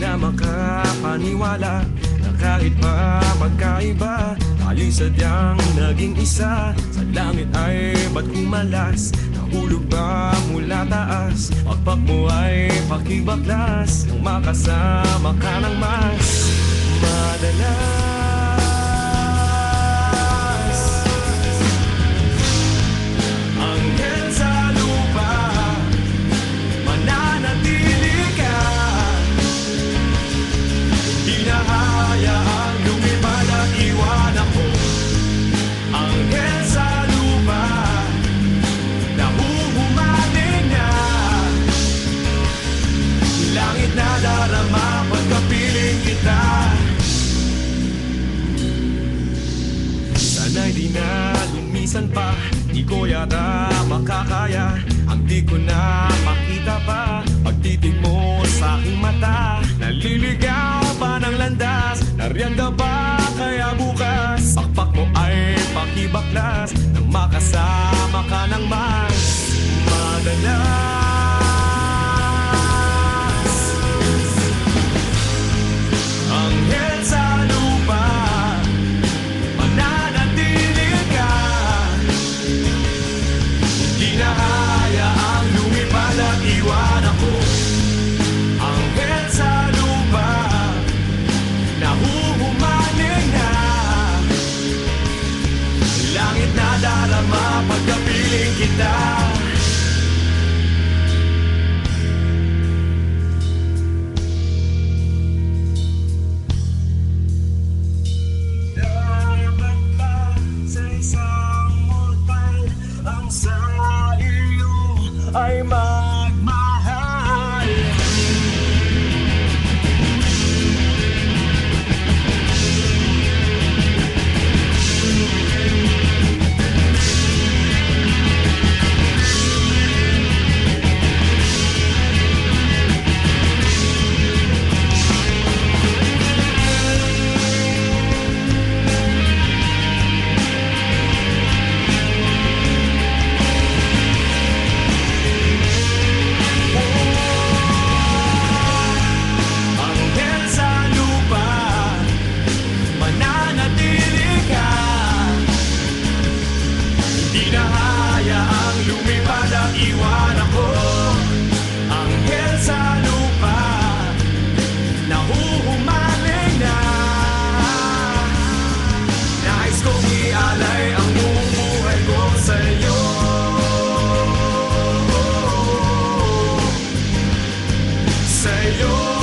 Na makapaniwala Na kahit pa magkaiba Tayo'y sadyang naging isa. Sa langit ay ba't kumalas? Nahulog ba mula taas? Pagpak mo ay pakibaklas. Nang makasama ka ng mas Madalas di na lumisan pa Di ko yata makakaya. Ang di ko na makita pa Pagtitig mo sa aking mata. Naliligaw pa ng landas Nariyan ka ba kaya bukas. Pakpak mo ay pakibaklas Nang makasama ka Di na hayaang lumipad at iwan ako. Anghel sa lupa Nahuhumaling na. Nais kong ialay ang buong buhay ko sa'yo. Sa'yo